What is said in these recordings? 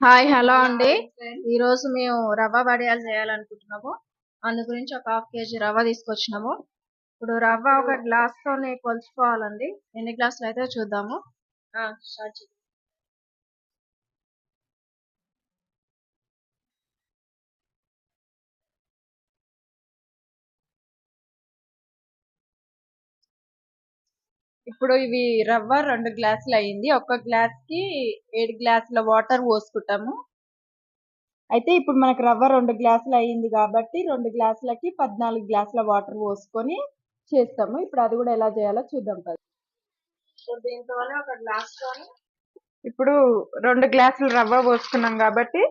Hi hello అండి. ఈ రోజు మేము రవ్వ వడియాలు చేయాలనుకుంటున్నాము. అందు గురించి ఒక హాఫ్ కేజీ రవ్వ తీసుకొచ్చినాము. ఇప్పుడు రవ్వ ఒక గ్లాస్ తోనే కొలుచుకోవాలండి. ఎన్ని గ్లాసులు అయితే చూద్దాము ఇప్పుడు ఇవి రవ్వ రెండు గ్లాసులు అయ్యింది. ఒక గ్లాస్కి ఏడు గ్లాసుల వాటర్ పోసుకుంటాము. అయితే ఇప్పుడు మనకు రవ్వ రెండు గ్లాసులు అయ్యింది కాబట్టి రెండు గ్లాసులకి పద్నాలుగు గ్లాసుల వాటర్ పోసుకొని చేస్తాము. ఇప్పుడు అది కూడా ఎలా చేయాలో చూద్దాం కదా ఇప్పుడు దీంతోనే ఒక ఇప్పుడు రెండు గ్లాసులు రవ్వ పోసుకున్నాం కాబట్టి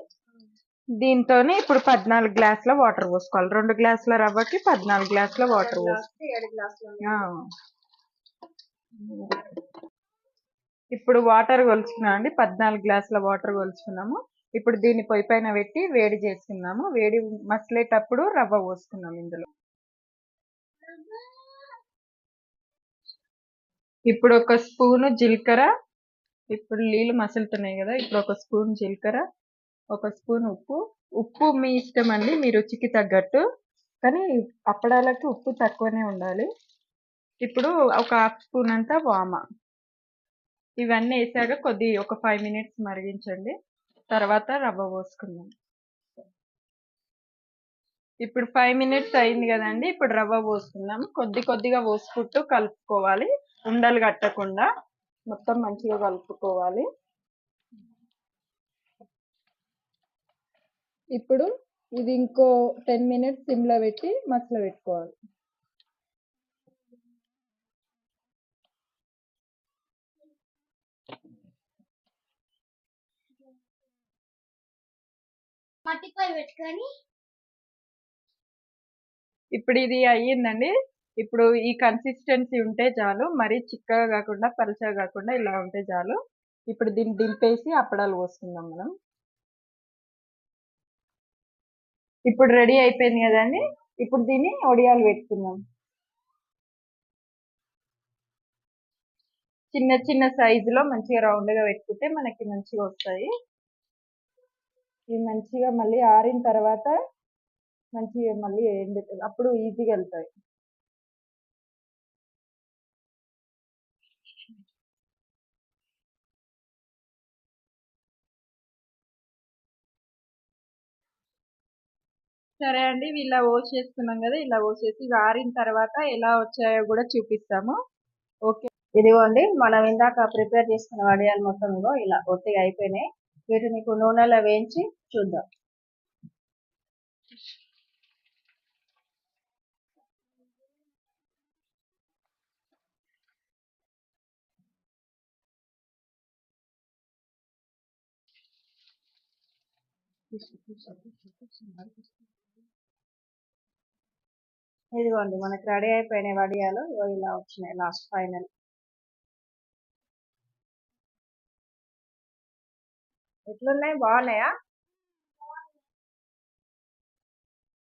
దీంతోనే ఇప్పుడు పద్నాలుగు గ్లాసుల వాటర్ పోసుకోవాలి. రెండు గ్లాసుల రవ్వకి పద్నాలుగు గ్లాసుల వాటర్ పోసుకోవాలి ఇప్పుడు వాటర్ కొలుచుకున్నాం అండి. పద్నాలుగు గ్లాసుల వాటర్ కొలుచుకున్నాము. ఇప్పుడు దీన్ని పొయ్యి పైన పెట్టి వేడి చేసుకున్నాము వేడి మసలేటప్పుడు రవ్వ పోసుకున్నాం ఇందులో. ఇప్పుడు ఒక స్పూను జీలకర్ర. ఇప్పుడు నీళ్ళు మసులుతున్నాయి కదా ఇప్పుడు ఒక స్పూన్ జీలకర్ర ఒక స్పూన్ ఉప్పు. ఉప్పు మీ ఇష్టం అండి మీ రుచికి తగ్గట్టు. కానీ అప్పడాలకి ఉప్పు తక్కువనే ఉండాలి. ఇప్పుడు ఒక హాఫ్ స్పూన్ అంతా వామ. ఇవన్నీ వేసాక కొద్ది ఒక ఫైవ్ మినిట్స్ మరిగించండి. తర్వాత రవ్వ పోసుకుందాం. ఇప్పుడు ఫైవ్ మినిట్స్ అయింది కదండి. ఇప్పుడు రవ్వ పోసుకుందాం. కొద్ది కొద్దిగా పోసుకుంటూ కలుపుకోవాలి. ఉండలు కట్టకుండా మొత్తం మంచిగా కలుపుకోవాలి. ఇప్పుడు ఇది ఇంకో టెన్ మినిట్స్ సిమ్లో పెట్టి మసలు పెట్టుకోవాలి. పెట్టుకొని ఇప్పుడు ఇది అయ్యిందండి. ఇప్పుడు ఈ కన్సిస్టెన్సీ ఉంటే చాలు మరీ చిక్కగా కాకుండా పలుచగా కాకుండా ఇలా ఉంటే చాలు. ఇప్పుడు దీన్ని దింపేసి అప్పడాలు పోసుకుందాం మనం. ఇప్పుడు రెడీ అయిపోయింది కదండి ఇప్పుడు దీన్ని ఒడియాలు పెట్టుకుందాం. చిన్న చిన్న సైజులో మంచిగా రౌండ్గా పెట్టుకుంటే మనకి మంచిగా వస్తాయి. ఇవి మంచిగా మళ్ళీ ఆరిన తర్వాత మంచిగా మళ్ళీ ఎండు అప్పుడు ఈజీగా వెళ్తాయి. సరే అండి ఇలా వాష్ చేసుకున్నాం కదా ఇలా వాష్ ఇవి ఆరిన తర్వాత ఎలా వచ్చాయో కూడా చూపిస్తాము. ఓకే. ఇదిగోండి మనం ఇందాక ప్రిపేర్ చేసుకున్న వడియాలు మొత్తం ఇగో ఇలా ఒత్తిగా అయిపోయినాయి. వీటిని నూనెలో వేయించి చూద్దాం. ఇదిగోండి మనకి రెడీ అయిపోయిన వడియాలు ఇలా వచ్చినాయి లాస్ట్ ఫైనల్. ఎట్లున్నాయి బాగున్నాయా